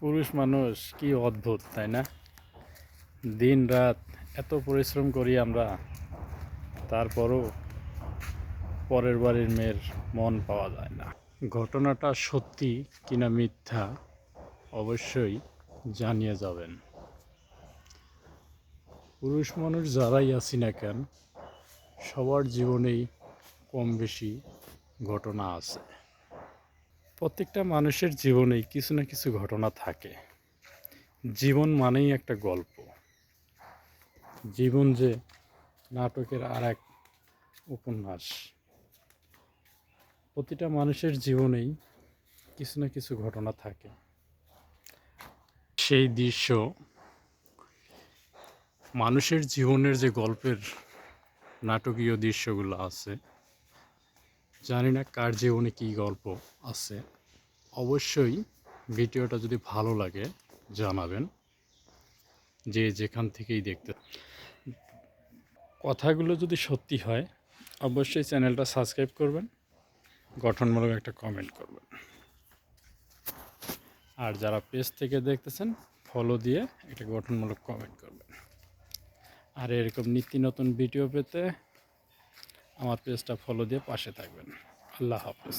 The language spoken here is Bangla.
পুরুষ মানুষ কি অদ্ভুত, তাই না? দিন রাত এত পরিশ্রম করি আমরা, তারপরও পরের বাড়ির মেয়ের মন পাওয়া যায় না। ঘটনাটা সত্যি কিনা মিথ্যা অবশ্যই জানিয়ে যাবেন। পুরুষ মানুষ যারাই আছি না কেন, সবার জীবনেই কম বেশি ঘটনা আছে। প্রত্যেকটা মানুষের জীবনেই কিছু না কিছু ঘটনা থাকে। জীবন মানেই একটা গল্প। জীবন যে নাটকের আর এক উপন্যাস। প্রতিটা মানুষের জীবনেই কিছু না কিছু ঘটনা থাকে। সেই দৃশ্য মানুষের জীবনের যে গল্পের নাটকীয় দৃশ্যগুলো আছে জানি না কার জীবনে কী গল্প আছে। অবশ্যই ভিডিওটা যদি ভালো লাগে জানাবেন। যে যেখান থেকেই দেখতে কথাগুলো যদি সত্যি হয়, অবশ্যই চ্যানেলটা সাবস্ক্রাইব করবেন, গঠনমূলক একটা কমেন্ট করবেন। আর যারা পেজ থেকে দেখতেছেন ফলো দিয়ে একটা গঠনমূলক কমেন্ট করবেন। আর এরকম নিত্য নতুন ভিডিও পেতে আমার পেজটা ফলো দিয়ে পাশে থাকবেন। আল্লাহ হাফেজ।